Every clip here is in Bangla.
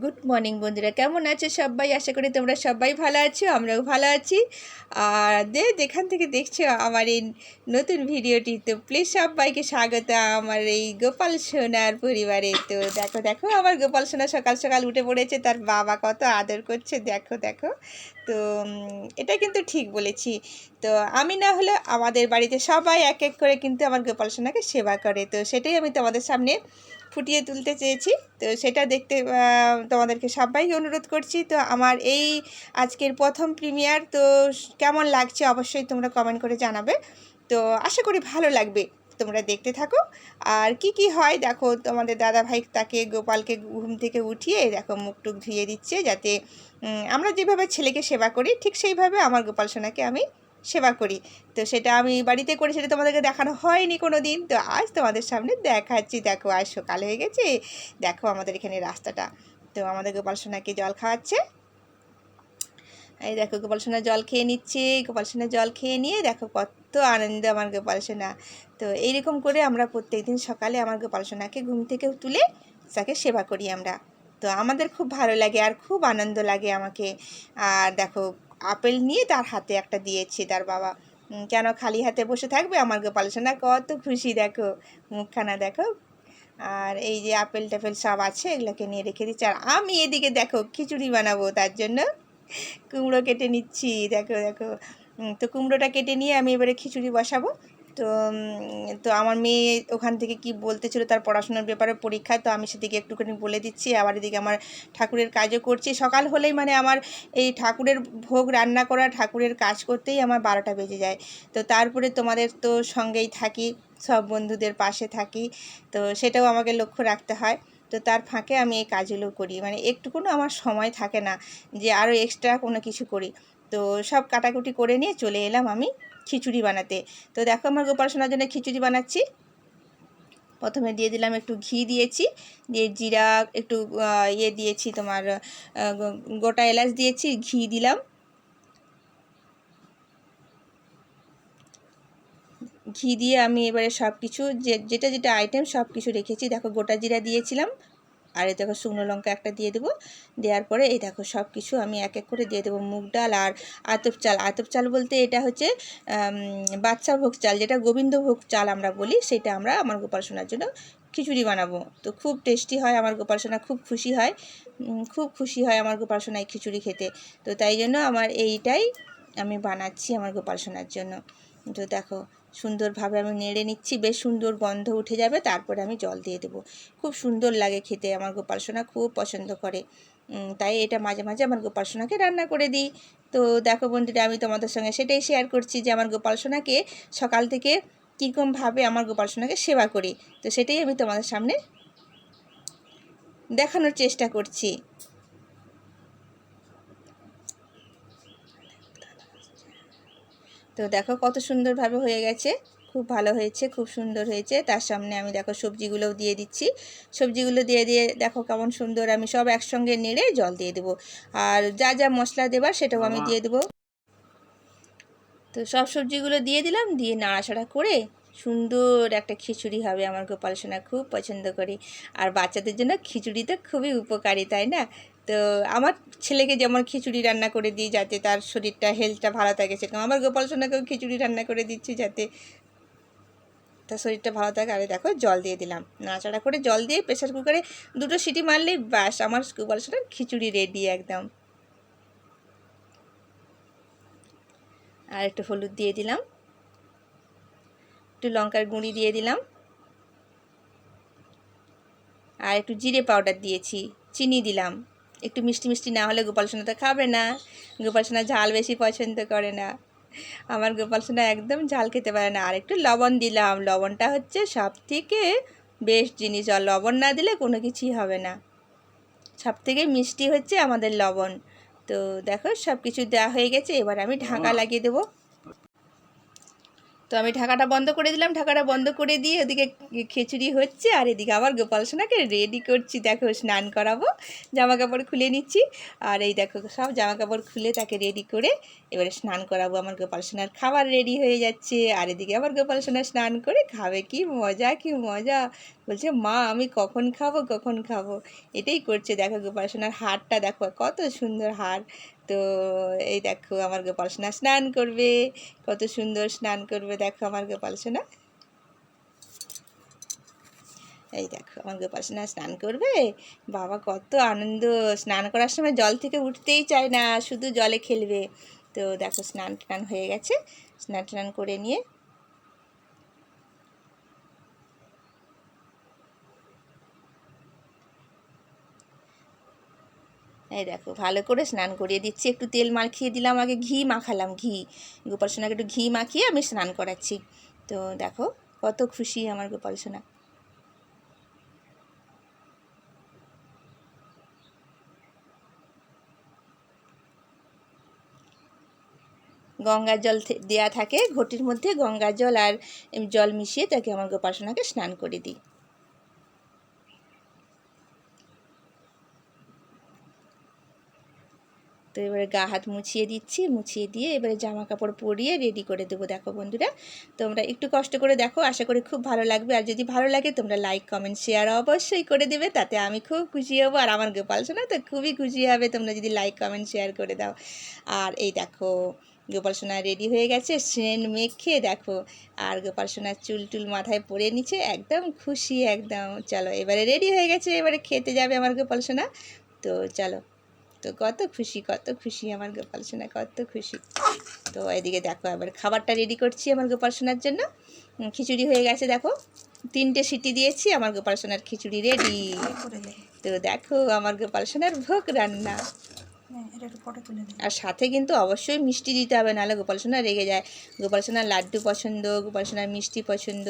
গুড মর্নিং বন্ধুরা। কেমন আছো সবাই? আশা করি তোমরা সবাই ভালো আছো, আমরাও ভালো আছি। আর দে যেখান থেকে দেখছ আমার এই নতুন ভিডিওটি, তো প্লিজ সবাইকে স্বাগত আমার এই গোপাল সোনার পরিবারে। তো দেখো দেখো, আমার গোপাল সোনা সকাল সকাল উঠে পড়েছে, তার বাবা কত আদর করছে, দেখো দেখো। তো এটা কিন্তু ঠিক বলেছি। তো আমি না হলে আমাদের বাড়িতে সবাই এক এক করে কিন্তু আমার গোপাল সোনাকে সেবা করে। তো সেটাই আমি তোমাদের সামনে ফুটিয়ে তুলতে চেয়েছি। তো সেটা দেখতে তোমাদেরকে সবাইকে অনুরোধ করছি। তো আমার এই আজকের প্রথম প্রিমিয়ার তো কেমন লাগছে অবশ্যই তোমরা কমেন্ট করে জানাবে। তো আশা করি ভালো লাগবে। তোমরা দেখতে থাকো। আর কি কি হয়, দেখো, তোমাদের দাদা ভাই তাকে গোপালকে ঘুম থেকে উঠিয়ে, দেখো, মুখ টুক ধুয়ে দিচ্ছে যাতে আমরা যেভাবে ছেলেকে সেবা করি, ঠিক সেইভাবে আমার গোপাল সোনাকে আমি সেবা করি। তো সেটা আমি বাড়িতে করি সেটা তোমাদেরকে দেখানো হয়নি কোনো দিন তো আজ তোমাদের সামনে দেখাচ্ছি। দেখো, আজ সকাল হয়ে গেছে। দেখো আমাদের এখানে রাস্তাটা। তো আমাদের গোপাল সোনাকে জল খাওয়াচ্ছে। এই দেখো, গোপাল সোনা জল খেয়ে নিচ্ছে। গোপাল সোনা জল খেয়ে নিয়ে দেখো কত আনন্দ আমার গোপাল সোনা। তো এইরকম করে আমরা প্রত্যেক দিন সকালে আমার গোপাল সোনাকে ঘুম থেকে তুলে তাকে সেবা করি আমরা। তো আমাদের খুব ভালো লাগে আর খুব আনন্দ লাগে আমাকে। আর দেখো আপেল নিয়ে তার হাতে একটা দিয়েছে। তার বাবা কেন খালি হাতে বসে থাকবে? আমার গোপাল সোনা কত খুশি, দেখো, মুখখানা দেখো। আর এই যে আপেল টাপেল সব আছে, এগুলোকে নিয়ে রেখে দিচ্ছি। আর আমি এদিকে, দেখো, খিচুড়ি বানাবো তার জন্য। কুমড়ো কেটে নিচ্ছি, দেখো দেখো। তো কুমড়োটা কেটে নিয়ে আমি এবারে খিচুড়ি বসাবো। তো তো আমার মেয়ে ওখান থেকে কি বলতেছিল তার পড়াশোনার ব্যাপারে পরীক্ষায়, তো আমি সেদিকে একটুখানি বলে দিচ্ছি। আবার এদিকে আমার ঠাকুরের কাজও করছি। সকাল হলেই মানে আমার এই ঠাকুরের ভোগ রান্না করা, ঠাকুরের কাজ করতেই আমার বারোটা বেজে যায়। তো তারপরে তোমাদের তো সঙ্গেই থাকি, সব বন্ধুদের পাশে থাকি। তো সেটাও আমাকে লক্ষ্য রাখতে হয়। তো তার ফাঁকে আমি এই কাজগুলো করি। মানে একটুকুনও আমার সময় থাকে না যে আরও এক্সট্রা কোনো কিছু করি। তো সব কাটাকুটি করে নিয়ে চলে এলাম আমি খিচুড়ি বানাতে। তো দেখো আমার গোপাল সোনার জন্য খিচুড়ি বানাচ্ছি। প্রথমে দিয়ে দিলাম একটু ঘি দিয়েছি, দিয়ে জিরা একটু ইয়ে দিয়েছি তোমার গোটা এলাচ দিয়েছি, ঘি দিলাম। ঘি দিয়ে আমি এবারে সব কিছু যে, যেটা যেটা আইটেম সব কিছু রেখেছি। দেখো গোটা জিরা দিয়েছিলাম। আর এই দেখো শুকনো লঙ্কা একটা দিয়ে দেবো। দেওয়ার পরে এই দেখো সব কিছু আমি এক এক করে দিয়ে দেবো। মুগ ডাল আর আতপ চাল। আতপ চাল বলতে এটা হচ্ছে বাচ্চা ভোগ চাল। যেটা গোবিন্দ ভোগ চাল আমরা বলি, সেটা আমরা আমার গোপাল সোনার জন্য খিচুড়ি বানাবো। তো খুব টেস্টি হয় আমার গোপাল সোনা, খুব খুশি হয়। খুব খুশি হয় আমার গোপাল সোনা খিচুড়ি খেতে। তো তাই জন্য আমার এইটাই আমি বানাচ্ছি আমার গোপাল সোনার জন্য। তো দেখো সুন্দরভাবে আমি নেড়ে নিচ্ছি, বেশ সুন্দর গন্ধ উঠে যাবে, তারপরে আমি জল দিয়ে দেবো। খুব সুন্দর লাগে খেতে আমার গোপাল সোনা, খুব পছন্দ করে। তাই এটা মাঝে মাঝে আমার গোপাল সোনাকে রান্না করে দিই। তো দেখো বন্ধুরা, আমি তোমাদের সঙ্গে সেটাই শেয়ার করছি যে আমার গোপাল সোনাকে সকাল থেকে কীরকমভাবে আমার গোপাল সোনাকে সেবা করি। তো সেটাই আমি তোমাদের সামনে দেখানোর চেষ্টা করছি। তো দেখো কত সুন্দরভাবে হয়ে গেছে। খুব ভালো হয়েছে, খুব সুন্দর হয়েছে। তার সামনে আমি দেখো সবজিগুলোও দিয়ে দিচ্ছি। সবজিগুলো দিয়ে দিয়ে দেখো কেমন সুন্দর আমি সব একসঙ্গে নেড়ে জল দিয়ে দেবো। আর যা যা মশলা দেবার সেটাও আমি দিয়ে দেবো। তো সব সবজিগুলো দিয়ে দিলাম, দিয়ে নাড়াচাড়া করে সুন্দর একটা খিচুড়ি হবে আমার গোপাল সোনা খুব পছন্দ করি। আর বাচ্চাদের জন্য খিচুড়ি তো খুবই উপকারী, তাই না? তো আমার ছেলেকে যেমন খিচুড়ি রান্না করে দিই যাতে তার শরীরটা হেলথটা ভালো থাকে সেরকম। আমার গোপাল সোনাকেও খিচুড়ি রান্না করে দিচ্ছি যাতে তার শরীরটা ভালো থাকে। আরে দেখো, জল দিয়ে দিলাম। নাড়াচাড়া করে জল দিয়ে প্রেশার কুকারে দুটো সিটি মারলেই ব্যাস, আমার গোপাল সোনার খিচুড়ি রেডি একদম। আর একটু হলুদ দিয়ে দিলাম। একটু লঙ্কার গুঁড়ি দিয়ে দিলাম। আর একটু জিরে পাউডার দিয়েছি, চিনি দিলাম। একটু মিষ্টি মিষ্টি না হলে গোপাল সোনা তো খাবে না। গোপাল সোনা ঝাল বেশি পছন্দ করে না। আমার গোপাল সোনা একদম ঝাল খেতে পারে না। আর একটু লবণ দিলাম। লবণটা হচ্ছে সব থেকে বেস্ট জিনিস। আর লবণ না দিলে কোনো কিছুই হবে না। সব থেকে মিষ্টি হচ্ছে আমাদের লবণ। তো দেখো সব কিছু দেওয়া হয়ে গেছে। এবার আমি ঢাকা লাগিয়ে দেবো। তো আমি ঢাকাটা বন্ধ করে দিলাম। ঢাকাটা বন্ধ করে দিয়ে ওদিকে খিচুড়ি হচ্ছে আর এদিকে আবার গোপাল সোনাকে রেডি করছি। দেখো স্নান করাবো। জামা কাপড় খুলে নিচ্ছি। আর এই দেখো সব জামা কাপড় খুলে তাকে রেডি করে এবারে স্নান করাবো। আমার গোপাল সোনার খাবার রেডি হয়ে যাচ্ছে। আর এদিকে আবার গোপাল সোনা স্নান করে খাবে। কি মজা কি মজা। বলছে, মা, আমি কখন খাব কখন খাব? এটাই করছে। দেখো গোপাল সোনার হারটা, দেখো কত সুন্দর হার। তো এই দেখো আমার গোপাল সোনা স্নান করবে। কত সুন্দর স্নান করবে, দেখো আমার গোপাল সোনা। এই দেখো আমার গোপাল সোনা স্নান করবে। বাবা কত আনন্দ, স্নান করার সময় জল থেকে উঠতেই চায় না, শুধু জলে খেলবে। তো দেখো স্নান টান হয়ে গেছে স্নান টান করে নিয়ে এই দেখো, ভালো করে স্নান করিয়ে দিচ্ছি। একটু তেল মাখিয়ে দিলাম, আগে ঘি মাখালাম, ঘি। গোপাল সোনাকে একটু ঘি মাখিয়ে আমি স্নান করাচ্ছি। তো দেখো, কত খুশি আমার গোপাল সোনা। গঙ্গার জল দেয়া থাকে, ঘটির মধ্যে গঙ্গার জল আর জল মিশিয়ে তাকে আমার গোপাল সোনাকে স্নান করে দিই। তো এবারে গা হাত মুছিয়ে দিচ্ছি, মুছিয়ে দিয়ে এবারে জামা কাপড় পরিয়ে রেডি করে দেবো। দেখো বন্ধুরা, তোমরা একটু কষ্ট করে দেখো, আশা করি খুব ভালো লাগবে। আর যদি ভালো লাগে, তোমরা লাইক কমেন্ট শেয়ার অবশ্যই করে দেবে, তাতে আমি খুব খুশি হব। আর আমার গোপাল সোনা তো খুবই খুশি হবে, তোমরা যদি লাইক কমেন্ট শেয়ার করে দাও। আর এই দেখো, গোপাল সোনা রেডি হয়ে গেছে সেন মেখে দেখো। আর গোপাল সোনার চুল টুল মাথায় পরে নিচ্ছে, একদম খুশি, একদম। চলো, এবারে রেডি হয়ে গেছে, এবারে খেতে যাবে আমার গোপাল সোনা। তো চলো। তো কত খুশি কত খুশি আমার গোপাল সোনা, কত খুশি। তো এদিকে দেখো আবার খাবারটা রেডি করছি আমার গোপাল সোনার জন্য। খিচুড়ি হয়ে গেছে, দেখো। তিনটে সিটি দিয়েছি, আমার গোপাল সোনার খিচুড়ি রেডি তো দেখো, আমার গোপাল সোনার ভোগ রান্না। আর সাথে কিন্তু অবশ্যই মিষ্টি দিতে হবে, নাহলে গোপাল সোনা রেগে যায়। গোপাল সোনার লাড্ডু পছন্দ, গোপাল সোনার মিষ্টি পছন্দ।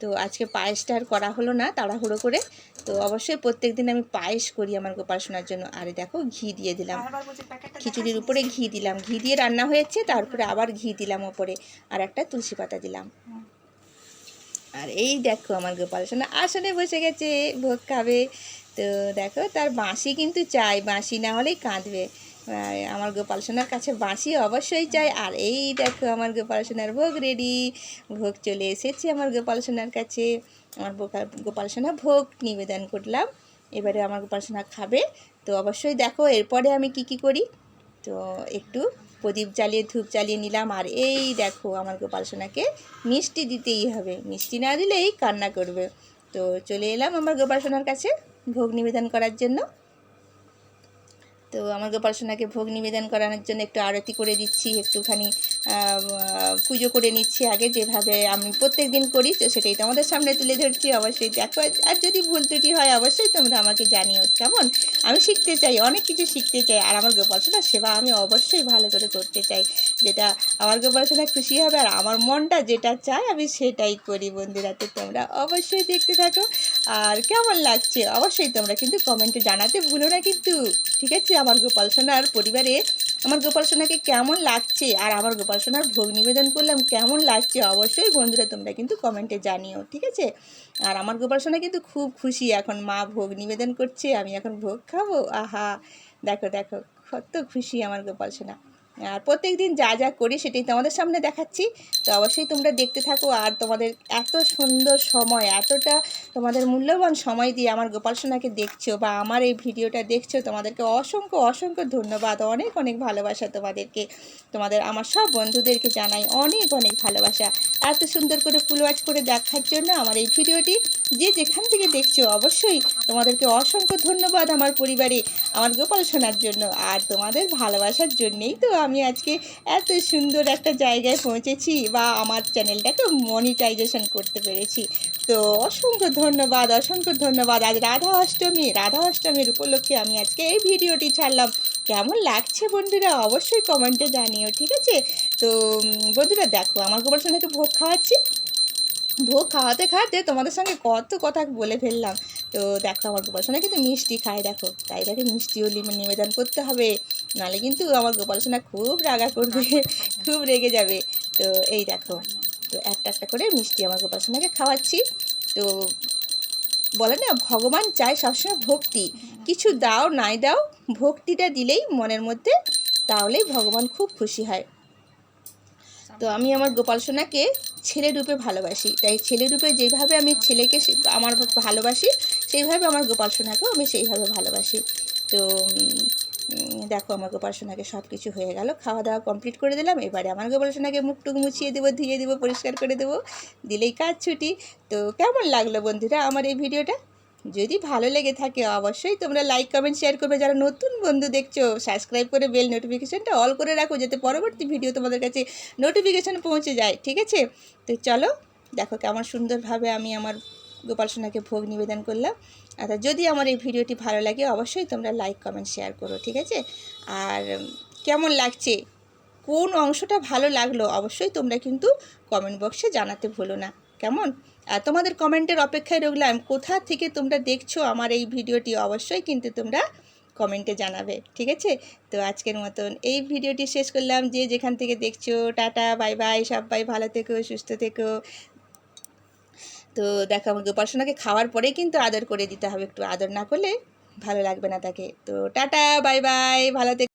তো আজকে পায়েসটা আর করা হলো না, তাড়াহুড়ো করে। তো অবশ্যই প্রত্যেক দিন আমি পায়েস করি আমার গোপাল সোনার জন্য। আরে দেখো ঘি দিয়ে দিলাম। খিচুড়ির উপরে ঘি দিলাম। ঘি দিয়ে রান্না হয়েছে তারপরে আবার ঘি দিলাম ওপরে। আর একটা তুলসী পাতা দিলাম। আর এই দেখো আমার গোপাল সোনা আসনে বসে গেছে ভোগ খাবে। তো দেখো তার বাঁশি কিন্তু চাই বাঁশি না হলেই কাঁদবে। আমার গোপাল সোনার কাছে বাঁশি অবশ্যই চাই। আর এই দেখো আমার গোপাল সোনার ভোগ রেডি ভোগ চলে এসেছে আমার গোপাল সোনার কাছে। আমার গোপাল সোনা ভোগ নিবেদন করলাম। এবারে আমার গোপাল সোনা খাবে। তো অবশ্যই দেখো এরপরে আমি কি কি করি। তো একটু প্রদীপ জ্বালিয়ে, ধূপ জ্বালিয়ে নিলাম। আর এই দেখো আমার গোপাল সোনাকে মিষ্টি দিতেই হবে। মিষ্টি না দিলেই কান্না করবে। তো চলে এলাম আমার গোপাল সোনার কাছে ভোগ নিবেদন করার জন্য। তো আমার গোপাল সোনাকে ভোগ নিবেদন করানোর জন্য একটু আরতি করে দিচ্ছি, একটুখানি পুজো করে নিচ্ছি আগে যেভাবে আমি প্রত্যেক দিন করি, তো সেটাই তোমাদের সামনে তুলে ধরছি। অবশ্যই দেখো, আর যদি ভুল ত্রুটি হয় অবশ্যই তোমরা আমাকে জানিও, কেমন? আমি শিখতে চাই, অনেক কিছু শিখতে চাই, আর আমার গোপাল সোনার সেবা আমি অবশ্যই ভালো করে করতে চাই, যেটা আমার গোপাল সোনা খুশি হবে আর আমার মনটা যেটা চায় আমি সেটাই করি বন্ধুরা, তো তোমরা অবশ্যই দেখতে থাকো। আর কেমন লাগছে? অবশ্যই তোমরা কিন্তু কমেন্টে জানাতে ভুলো না কিন্তু। ঠিক আছে? আমার গোপাল সোনার পরিবারে আমার গোপাল সোনাকে কেমন লাগছে? আর আমার গোপাল সোনার ভোগ নিবেদন করলাম, কেমন লাগছে? অবশ্যই বন্ধুরা তোমরা কিন্তু কমেন্টে জানিও। ঠিক আছে? আর আমার গোপাল সোনা কিন্তু খুব খুশি এখন। মা ভোগ নিবেদন করছে, আমি এখন ভোগ খাব। আহা! দেখো দেখো, কত খুশি আমার গোপাল সোনা। আর প্রত্যেক দিন যা যা করি সেটাই তোমাদের সামনে দেখাচ্ছি। তো অবশ্যই তোমরা দেখতে থাকো আর তোমাদের এত সুন্দর সময়, এতটা তোমাদের মূল্যবান সময় দিয়ে আমার গোপাল সোনাকে দেখছ বা আমার এই ভিডিওটা দেখছ, তোমাদেরকে অসংখ্য অসংখ্য ধন্যবাদ, অনেক অনেক ভালোবাসা তোমাদেরকে। তোমাদের, আমার সব বন্ধুদেরকে জানাই অনেক অনেক ভালোবাসা। এত সুন্দর করে ফুল ওয়াচ করে দেখার জন্য আমার এই ভিডিওটি যে যেখান থেকে দেখছ অবশ্যই তোমাদেরকে অসংখ্য ধন্যবাদ আমার পরিবারে, আমার গোপাল শোনার জন্য। আর তোমাদের ভালোবাসার জন্যেই তো আমি আজকে এত সুন্দর একটা জায়গায় পৌঁছেছি বা আমার চ্যানেলটাকে মনিটাইজেশন করতে পেরেছি। তো অসংখ্য ধন্যবাদ অসংখ্য ধন্যবাদ। আজ রাধা অষ্টমী, রাধা অষ্টমীর উপলক্ষে আমি আজকে এই ভিডিওটি ছাড়লাম। কেমন লাগছে বন্ধুরা? অবশ্যই কমেন্টে জানিও, ঠিক আছে? তো বন্ধুরা দেখো, আমার গোপাল সোনাকে ভোগ খাওয়াচ্ছি। ভোগ খাওয়াতে খাওয়াতে তোমাদের সঙ্গে কত কথা বলে ফেললাম। তো দেখো, আমার গোপাল সোনা কিন্তু মিষ্টি খায়, দেখো। তাই তাকে মিষ্টিও নিবেদন করতে হবে। নাহলে কিন্তু আমার গোপাল সোনা খুব রাগা করবে খুব রেগে যাবে। তো এই দেখো তো একটা একটা করে মিষ্টি আমার গোপাল সোনাকে খাওয়াচ্ছি। তো বলে না ভগবান চায় সবসময় ভক্তি। কিছু দাও নাই দাও ভক্তিটা দিলেই মনের মধ্যে তাহলেই ভগবান খুব খুশি হয়। তো আমি আমার গোপাল সোনাকে ছেলে রূপে ভালোবাসি। তাই ছেলে রূপে যেভাবে আমি ছেলেকে সে- আমার ভালোবাসি সেইভাবে আমার গোপাল সোনাকেও আমি সেইভাবে ভালোবাসি। তো দেখো আমার গোপাল সোনাকে সব কিছু হয়ে গেল খাওয়া দাওয়া কমপ্লিট করে দিলাম, এবারে আমার গোপাল সোনাকে মুখটুক মুছিয়ে দেবো, ধুয়ে দেবো, পরিষ্কার করে দেবো, দিলেই কাজ ছুটি। তো কেমন লাগল বন্ধুরা আমার এই ভিডিওটা? যদি ভালো লেগে থাকে অবশ্যই তোমরা লাইক কমেন্ট শেয়ার করবে। যারা নতুন বন্ধু দেখছ সাবস্ক্রাইব করে বেল নোটিফিকেশনটা অল করে রাখো, যাতে পরবর্তী ভিডিও তোমাদের কাছে নোটিফিকেশন পৌঁছে যায়, ঠিক আছে? তো চলো, দেখো কেমন সুন্দরভাবে আমি আমার গোপাল সোনাকে ভোগ নিবেদন করলাম। আর যদি আমার এই ভিডিওটি ভালো লাগে, অবশ্যই তোমরা লাইক কমেন্ট শেয়ার করো, ঠিক আছে? আর কেমন লাগছে, কোন অংশটা ভালো লাগল, অবশ্যই তোমরা কিন্তু কমেন্ট বক্সে জানাতে ভুলো না। কেমন? আর তোমাদের কমেন্টের অপেক্ষায় রইলাম, কোথা থেকে তোমরা দেখছ আমার এই ভিডিওটি, অবশ্যই কিন্তু তোমরা কমেন্টে জানাবে, ঠিক আছে? তো আজকের মতন এই ভিডিওটি শেষ করলাম। যে যেখান থেকে দেখছ, টাটা বাই বাই সবাই ভালো থেকো, সুস্থ থেকো। তো দেখো আমার গোপাল সোনাকে খাওয়ার পরে কিন্তু আদর করে দিতে হবে। একটু আদর না করলে ভালো লাগবে না তাকে। তো টাটা, বাই বাই, ভালো থেকো।